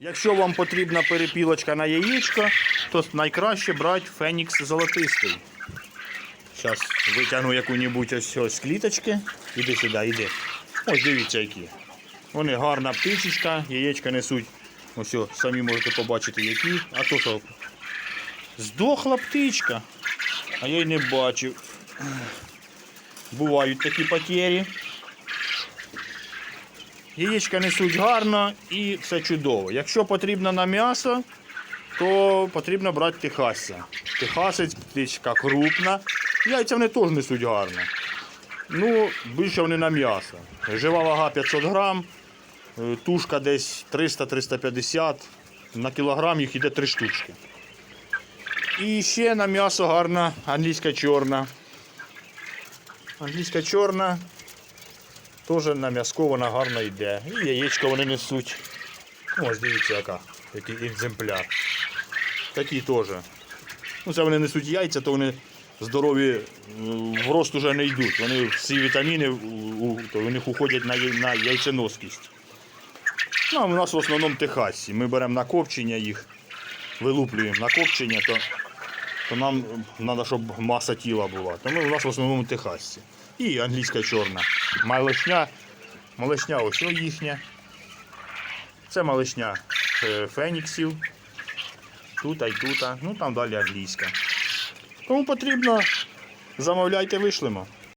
Якщо вам потрібна перепілочка на яєчко, то найкраще брати фенікс золотистий. Зараз витягну яку-небудь ось, з кліточки. Іди сюди, іди. Ось дивіться які. Вони гарна птичечка, яєчка несуть. Ось самі можете побачити які. А то що? Здохла птичка. А я й не бачив. Бувають такі потері. Яєчка несуть гарно і все чудово. Якщо потрібно на м'ясо, то потрібно брати техасця. Техасець птичка крупна. Яйця вони теж несуть гарно. Ну, більше вони на м'ясо. Жива вага 500 грам, е, тушка десь 300-350, на кілограм їх йде 3 штучки. І ще на м'ясо гарна англійська чорна. Англійська чорна теж на м'язко вона гарно йде. І яєчко вони несуть. Ось дивіться, яка, який екземпляр. Такі теж. Ну, це вони несуть яйця, то вони здорові е, в рост уже не йдуть. Вони всі вітаміни то у них уходять на, на яйценоскість. Ну, а у нас в основному техасці. Ми беремо на копчення їх, вилуплюємо на копчення, то, то нам треба, щоб маса тіла була. Тому у нас в основному техасці. І англійська чорна. Малишня, малишня ось їхня. Це малишня е, феніксів. Тут і тута. Ну там далі англійська. Кому потрібно, замовляйте, вишлемо.